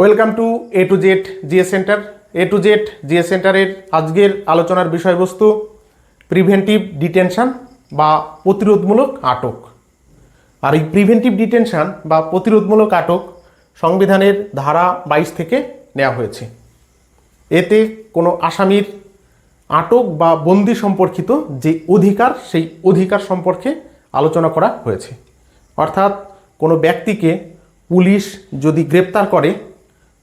Welcome to A to Z GS centre A to Z GS সেন্টারের আজকের আলোচনার বিষয়বস্তু প্রিভেন্টিভ ডিটেনশান বা প্রতিরোধমূলক আটক। আর এই প্রিভেন্টিভ ডিটেনশান বা প্রতিরোধমূলক আটক সংবিধানের ধারা বাইশ থেকে নেওয়া হয়েছে। এতে কোনো আসামির আটক বা বন্দি সম্পর্কিত যে অধিকার, সেই অধিকার সম্পর্কে আলোচনা করা হয়েছে। অর্থাৎ কোনো ব্যক্তিকে পুলিশ যদি গ্রেপ্তার করে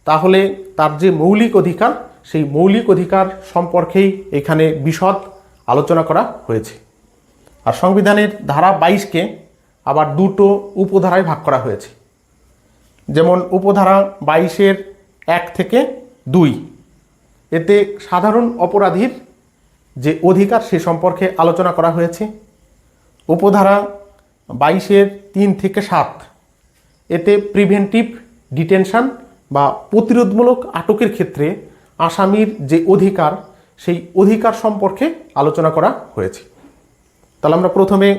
তাহলে তার যে মৌলিক অধিকার, সেই মৌলিক অধিকার সম্পর্কেই এখানে বিশদ আলোচনা করা হয়েছে। আর সংবিধানের ধারা বাইশকে আবার দুটো উপধারায় ভাগ করা হয়েছে। যেমন উপধারা বাইশের এক থেকে দুই। এতে সাধারণ অপরাধীর যে অধিকার, সে সম্পর্কে আলোচনা করা হয়েছে। উপধারা বাইশের তিন থেকে সাত। এতে প্রিভেন্টিভ ডিটেনশন বা প্রতিরোধমূলক আটকের ক্ষেত্রে আসামির যে অধিকার, সেই অধিকার সম্পর্কে আলোচনা করা হয়েছে। তাহলে আমরা প্রথমে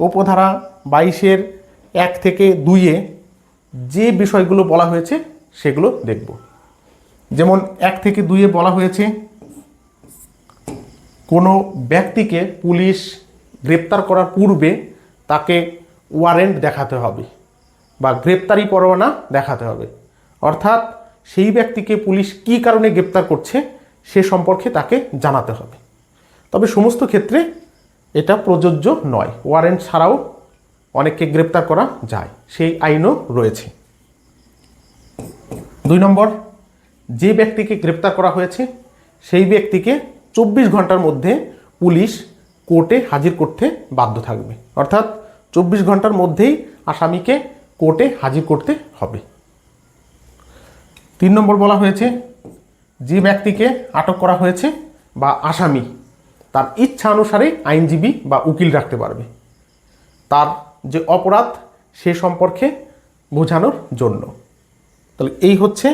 উপধারা বাইশের এক থেকে দুইয়ে যে বিষয়গুলো বলা হয়েছে সেগুলো দেখব। যেমন এক থেকে দুইয়ে বলা হয়েছে, কোনো ব্যক্তিকে পুলিশ গ্রেপ্তার করার পূর্বে তাকে ওয়ারেন্ট দেখাতে হবে বা গ্রেপ্তারি পরোয়ানা দেখাতে হবে। অর্থাৎ সেই ব্যক্তিকে পুলিশ কী কারণে গ্রেপ্তার করছে সে সম্পর্কে তাকে জানাতে হবে। তবে সমস্ত ক্ষেত্রে এটা প্রযোজ্য নয়। ওয়ারেন্ট ছাড়াও অনেককে গ্রেপ্তার করা যায়। সেই আইনও রয়েছে। দুই নম্বর, যে ব্যক্তিকে গ্রেপ্তার করা হয়েছে, সেই ব্যক্তিকে চব্বিশ ঘণ্টার মধ্যে পুলিশ কোর্টে হাজির করতে বাধ্য থাকবে। অর্থাৎ চব্বিশ ঘণ্টার মধ্যেই আসামিকে কোর্টে হাজির করতে হবে। তিন নম্বর বলা হয়েছে, যে ব্যক্তিকে আটক করা হয়েছে বা আসামি, তার ইচ্ছা অনুসারে আইনজীবী বা উকিল রাখতে পারবে। তার যে অপরাধ, সে সম্পর্কে বোঝানোর জন্য। তাহলে এই হচ্ছে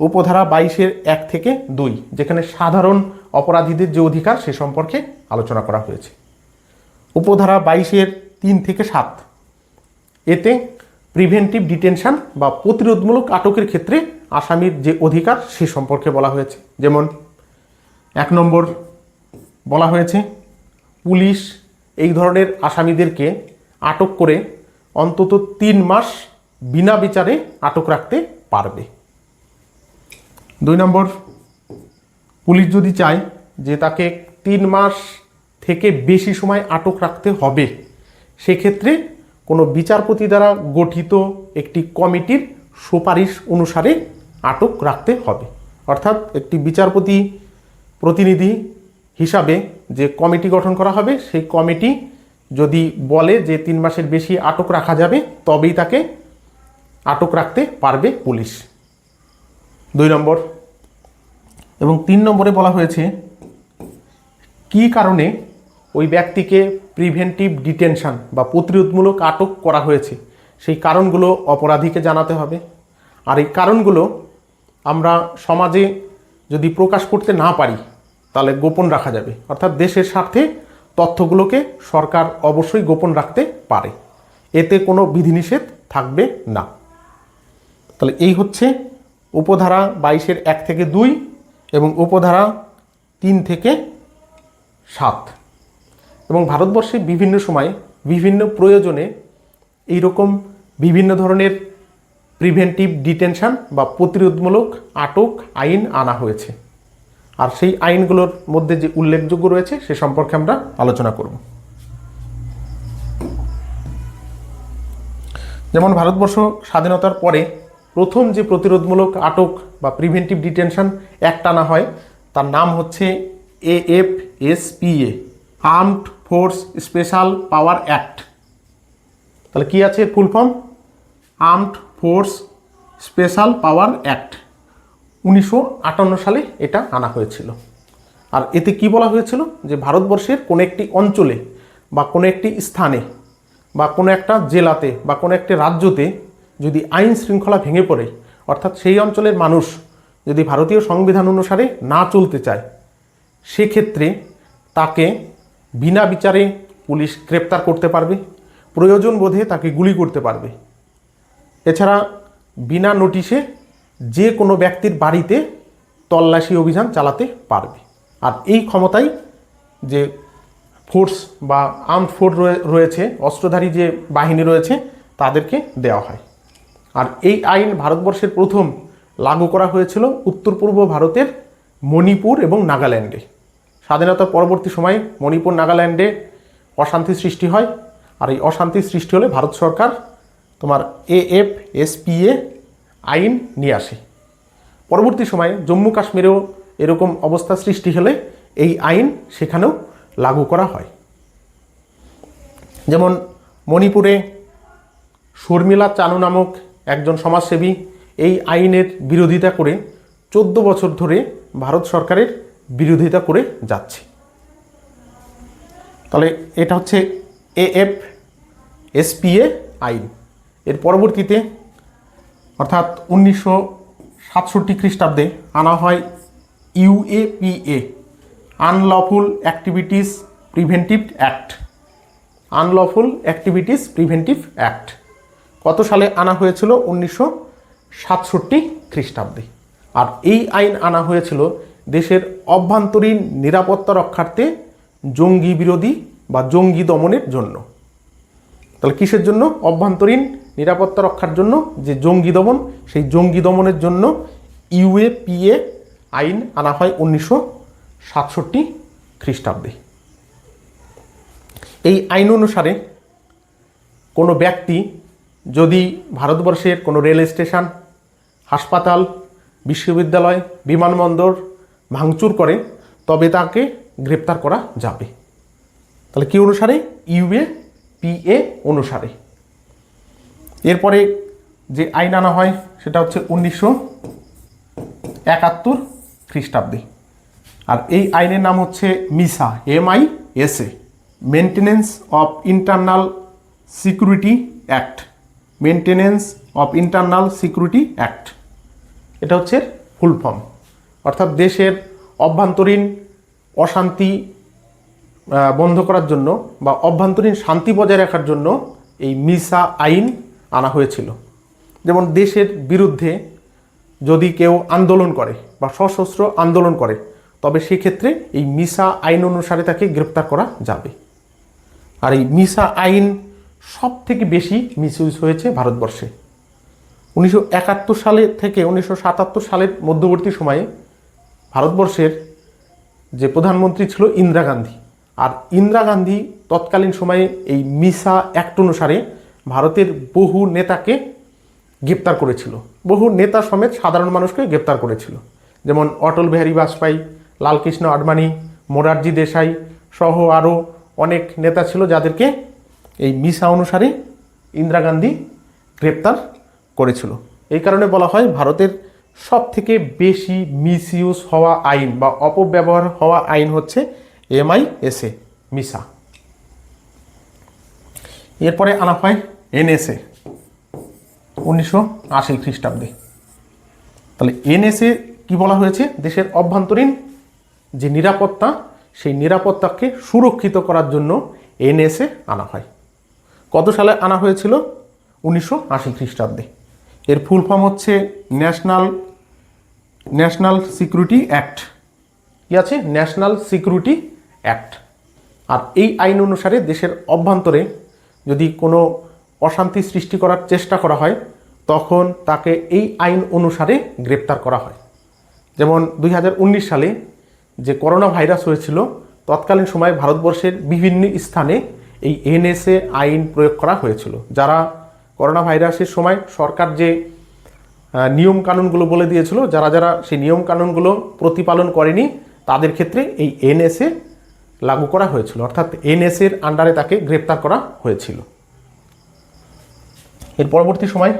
উপধারা বাইশের এক থেকে দুই, যেখানে সাধারণ অপরাধীদের যে অধিকার, সে সম্পর্কে আলোচনা করা হয়েছে। উপধারা বাইশের তিন থেকে সাত, এতে প্রিভেন্টিভ ডিটেনশন বা প্রতিরোধমূলক আটকের ক্ষেত্রে আসামির যে অধিকার সে সম্পর্কে বলা হয়েছে। যেমন, এক নম্বর বলা হয়েছে, পুলিশ এই ধরনের আসামিদেরকে আটক করে অন্তত তিন মাস বিনা বিচারে আটক রাখতে পারবে। দুই নম্বর, পুলিশ যদি চায় যে তাকে তিন মাস থেকে বেশি সময় আটক রাখতে হবে, সেক্ষেত্রে কোনো বিচারপতি দ্বারা গঠিত একটি কমিটির সুপারিশ অনুসারে আটক রাখতে হবে। অর্থাৎ একটি বিচারপতি প্রতিনিধি হিসাবে যে কমিটি গঠন করা হবে, সেই কমিটি যদি বলে যে তিন মাসের বেশি আটক রাখা যাবে, তবেই তাকে আটক রাখতে পারবে পুলিশ। দুই নম্বর। এবং তিন নম্বরে বলা হয়েছে, কী কারণে ওই ব্যক্তিকে প্রিভেন্টিভ ডিটেনশন বা প্রতিরোধমূলক আটক করা হয়েছে। সেই কারণগুলো অপরাধীকে জানাতে হবে। আর এই কারণগুলো আমরা সমাজে যদি প্রকাশ করতে না পারি, তাহলে গোপন রাখা যাবে। অর্থাৎ দেশের স্বার্থে তথ্যগুলোকে সরকার অবশ্যই গোপন রাখতে পারে। এতে কোনো বিধিনিষেধ থাকবে না। তাহলে এই হচ্ছে উপধারা বাইশের এক থেকে দুই এবং উপধারা তিন থেকে সাত। এবং ভারতবর্ষে বিভিন্ন সময় বিভিন্ন প্রয়োজনে এই রকম বিভিন্ন ধরনের প্রিভেন্টিভ ডিটেনশন বা প্রতিরোধমূলক আটক আইন আনা হয়েছে। আর সেই আইনগুলোর মধ্যে যে উল্লেখযোগ্য রয়েছে সে সম্পর্কে আমরা আলোচনা করব। যেমন ভারতবর্ষ স্বাধীনতার পরে প্রথম যে প্রতিরোধমূলক আটক বা প্রিভেন্টিভ ডিটেনশন অ্যাক্ট আনা হয়, তার নাম হচ্ছে A F S P A armed force special power act. তাহলে কি আছে full form? Armed force special power act. উনিশশো আটান্ন সালে এটা আনা হয়েছিল। আর এতে কি বলা হয়েছিল? যে ভারতবর্ষের কোনো একটি অঞ্চলে বা কোনো একটি স্থানে বা কোনো একটা জেলাতে বা কোনো একটি রাজ্যতে যদি আইন শৃঙ্খলা ভেঙে পড়ে অর্থাৎ সেই অঞ্চলের মানুষ যদি ভারতীয় সংবিধান অনুসারে না চলতে চায় সেক্ষেত্রে তাকে বিনা বিচারে পুলিশ গ্রেপ্তার করতে পারবে, প্রয়োজন বোধে তাকে গুলি করতে পারবে। এছাড়া বিনা নোটিশে যে কোনো ব্যক্তির বাড়িতে তল্লাশি অভিযান চালাতে পারবে। আর এই ক্ষমতাই যে ফোর্স বা আর্ম ফোর্স রয়েছে, অস্ত্রধারী যে বাহিনী রয়েছে, তাদেরকে দেওয়া হয়। আর এই আইন ভারতবর্ষের প্রথম লাগু করা হয়েছিল উত্তর পূর্ব ভারতের মণিপুর এবং নাগাল্যান্ডে। স্বাধীনতার পরবর্তী সময়ে মণিপুর নাগাল্যান্ডে অশান্তি সৃষ্টি হয়। আর এই অশান্তি সৃষ্টি হলে ভারত সরকার তোমার এএফ এসপিএ আইন নিয়ে আসে। পরবর্তী সময়ে জম্মু কাশ্মীরেও এরকম অবস্থা সৃষ্টি হলে এই আইন সেখানেও লাগু করা হয়। যেমন মণিপুরে শর্মিলা চানু নামক একজন সমাজসেবী এই আইনের বিরোধিতা করে চোদ্দ বছর ধরে ভারত সরকারের বিরোধিতা করে যাচ্ছে। তাহলে এটা হচ্ছে এএফ, এসপিএ আইন। এর পরবর্তীতে অর্থাৎ উনিশশো সাতষট্টি খ্রিস্টাব্দে আনা হয় UAPA unlawful activities preventive act unlawful activities preventive act কত সালে আনা হয়েছিল? উনিশশো সাতষট্টি খ্রিস্টাব্দে। আর এই আইন আনা হয়েছিল দেশের অভ্যন্তরীণ নিরাপত্তা রক্ষার্থে জঙ্গি বিরোধী বা জঙ্গি দমনের জন্য। তাহলে কিসের জন্য? অভ্যন্তরীণ নিরাপত্তা রক্ষার জন্য যে জঙ্গি দমন, সেই জঙ্গি দমনের জন্য ইউএপিএ আইন আনা হয় উনিশশো সাতষট্টি খ্রিস্টাব্দে। এই আইন অনুসারে কোনো ব্যক্তি যদি ভারতবর্ষের কোনো রেল স্টেশন হাসপাতাল, বিশ্ববিদ্যালয়, বিমানবন্দর ভাঙচুর করে, তবে তাকে গ্রেপ্তার করা যাবে। তাহলে কি অনুসারে? ইউএ পিএ অনুসারে। এরপরে যে আইন আনা হয়, সেটা হচ্ছে উনিশশো একাত্তর খ্রিস্টাব্দে। আর এই আইনের নাম হচ্ছে MISA MI SA maintenance of internal security act maintenance of internal security act এটা হচ্ছে ফুল ফর্ম অর্থাৎ দেশের অভ্যন্তরীণ অশান্তি বন্ধ করার জন্য বা অভ্যন্তরীণ শান্তি বজায় রাখার জন্য এই মিসা আইন আনা হয়েছিল। যেমন দেশের বিরুদ্ধে যদি কেউ আন্দোলন করে বা সশস্ত্র আন্দোলন করে, তবে সেক্ষেত্রে এই মিসা আইন অনুসারে তাকে গ্রেপ্তার করা যাবে। আর এই মিসা আইন সব থেকে বেশি মিসইউজ হয়েছে ভারতবর্ষে। উনিশশো একাত্তর সালে থেকে উনিশশো সাতাত্তর সালের মধ্যবর্তী সময়ে ভারতবর্ষের যে প্রধানমন্ত্রী ছিল ইন্দিরা গান্ধী। আর ইন্দিরা গান্ধী তৎকালীন সময়ে এই মিসা অ্যাক্ট অনুসারে ভারতের বহু নেতাকে গ্রেপ্তার করেছিল। বহু নেতা সমেত সাধারণ মানুষকে গ্রেপ্তার করেছিল। যেমন অটল বিহারী বাজপেয়ী, লালকৃষ্ণ আডবাণী, মোরারজি দেশাই সহ আরও অনেক নেতা ছিল যাদেরকে এই মিসা অনুসারে ইন্দিরা গান্ধী গ্রেপ্তার করেছিল। এই কারণে বলা হয় ভারতের সব থেকে বেশি মিসইউজ হওয়া আইন বা অপব্যবহার হওয়া আইন হচ্ছে এমআইএসএ মিসা এরপরে আনা হয় এনএসএ উনিশশো আশি খ্রিস্টাব্দে। তাহলে এনএসএ কি বলা হয়েছে? দেশের অভ্যন্তরীণ যে নিরাপত্তা, সেই নিরাপত্তাকে সুরক্ষিত করার জন্য এনএসএ আনা হয়। কত সালে আনা হয়েছিল? উনিশশো আশি খ্রিস্টাব্দে। এর ফুল ফর্ম হচ্ছে ন্যাশনাল ন্যাশনাল সিকিউরিটি অ্যাক্ট কি আছে? ন্যাশনাল সিকিউরিটি অ্যাক্ট আর এই আইন অনুসারে দেশের অভ্যন্তরে যদি কোনো অশান্তি সৃষ্টি করার চেষ্টা করা হয়, তখন তাকে এই আইন অনুসারে গ্রেপ্তার করা হয়। যেমন দুই হাজার উনিশ সালে যে করোনা ভাইরাস হয়েছিল, তৎকালীন সময়ে ভারতবর্ষের বিভিন্ন স্থানে এই এনএসএ আইন প্রয়োগ করা হয়েছিল, যারা করোনা ভাইরাসের সময় সরকার যে নিয়ম কানুনগুলো বলে দিয়েছিল, যারা যারা সেই নিয়ম কানুনগুলো প্রতিপালন করেনি, তাদের ক্ষেত্রে এই এনএসএ লাগু করা হয়েছিল। অর্থাৎ এনএসএর আন্ডারে তাকে গ্রেপ্তার করা হয়েছিল। এর পরবর্তী সময়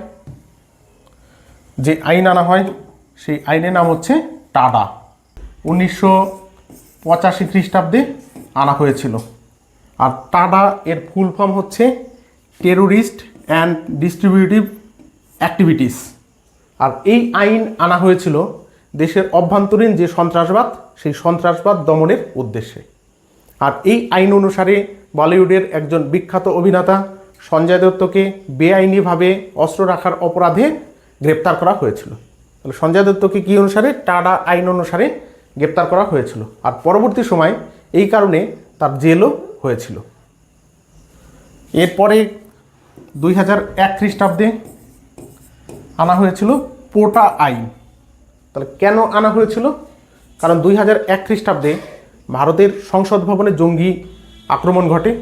যে আইন আনা হয়, সেই আইনের নাম হচ্ছে টাডা। উনিশশো পঁচাশি খ্রিস্টাব্দে আনা হয়েছিল। আর টাডা এর ফুল ফর্ম হচ্ছে টেরোরিস্ট অ্যান্ড ডিস্ট্রিবিউটিভ অ্যাক্টিভিটিস আর এই আইন আনা হয়েছিল দেশের অভ্যন্তরীণ যে সন্ত্রাসবাদ, সেই সন্ত্রাসবাদ দমনের উদ্দেশ্যে। আর এই আইন অনুসারে বলিউডের একজন বিখ্যাত অভিনেতা সঞ্জয় দত্তকে বেআইনিভাবে অস্ত্র রাখার অপরাধে গ্রেপ্তার করা হয়েছিল। তাহলে সঞ্জয় দত্তকে কী অনুসারে? টাডা আইন অনুসারে গ্রেপ্তার করা হয়েছিল। আর পরবর্তী সময় এই কারণে তার জেলও হয়েছিল। এরপরে দুই হাজার এক খ্রিস্টাব্দে আনা হয়েছিল পোটা আইন। তাহলে কেন আনা হয়েছিল? কারণ দুই হাজার এক খ্রিস্টাব্দে ভারতের সংসদ ভবনে জঙ্গি আক্রমণ ঘটে,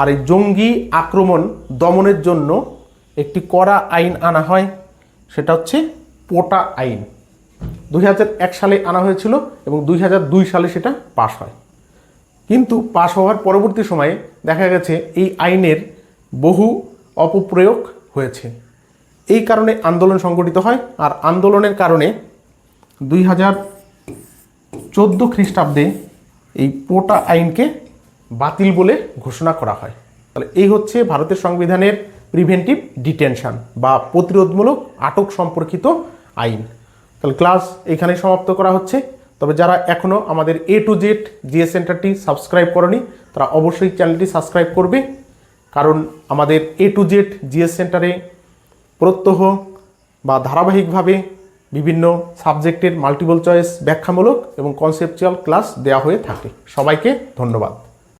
আর এই জঙ্গি আক্রমণ দমনের জন্য একটি কড়া আইন আনা হয়, সেটা হচ্ছে পোটা আইন। দুই সালে আনা হয়েছিল এবং দুই সালে সেটা পাশ হয়। কিন্তু পাশ হওয়ার পরবর্তী সময়ে দেখা গেছে এই আইনের বহু অপপ্রয়োগ হয়েছে। এই কারণে আন্দোলন সংগঠিত হয় আর আন্দোলনের কারণে দুই হাজার চোদ্দ খ্রিস্টাব্দে এই পোটা আইনকে বাতিল বলে ঘোষণা করা হয়। তাহলে এই হচ্ছে ভারতের সংবিধানের প্রিভেন্টিভ ডিটেনশন বা প্রতিরোধমূলক আটক সম্পর্কিত আইন। তাহলে ক্লাস এখানে সমাপ্ত করা হচ্ছে। তবে যারা এখনও আমাদের এ টু জেড জিএস সেন্টারটি সাবস্ক্রাইব করেনি, তারা অবশ্যই চ্যানেলটি সাবস্ক্রাইব করবে। কারণ আমাদের এ টু জেড জিএস সেন্টারে প্রত্যহ বা ধারাবাহিকভাবে বিভিন্ন সাবজেক্টের মাল্টিপল চয়েস ব্যাখ্যামূলক এবং কনসেপচুয়াল ক্লাস দেওয়া হয়ে থাকে। সবাইকে ধন্যবাদ।